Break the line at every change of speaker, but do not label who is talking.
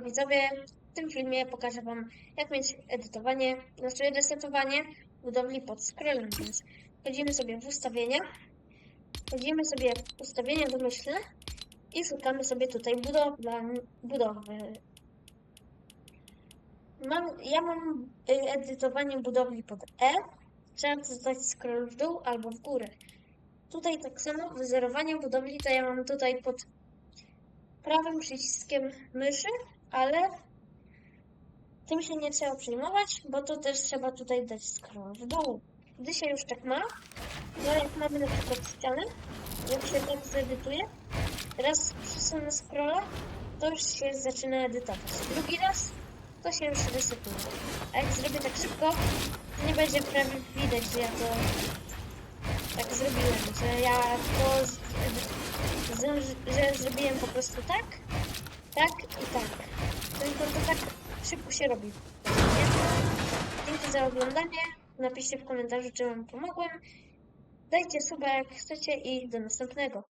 Widzowie, w tym filmie pokażę wam jak mieć edytowanie, znaczy resetowanie budowli pod scrollem, więc wchodzimy sobie w ustawienia, wchodzimy sobie w ustawienia domyślne i szukamy sobie tutaj budowla, budowy. Mam, ja mam y, edytowanie budowli pod E, trzeba dodać scroll w dół albo w górę. Tutaj tak samo wyzerowanie budowli to ja mam tutaj pod prawym przyciskiem myszy, ale tym się nie trzeba przejmować, bo to też trzeba tutaj dać scroll w dół. Gdy się już tak ma, no jak mamy na przykład ścianę, jak się tak zedytuje, raz przesunę scrolla, to już się zaczyna edytować. Drugi raz, to się już resetuje. A jak zrobię tak szybko, to nie będzie prawie widać, że ja to tak zrobiłem, że ja to z, z, że zrobiłem po prostu tak, tak i tak. Szybko się robi. Dzięki za oglądanie. Napiszcie w komentarzu, czy Wam pomogłem. Dajcie suba jak chcecie i do następnego.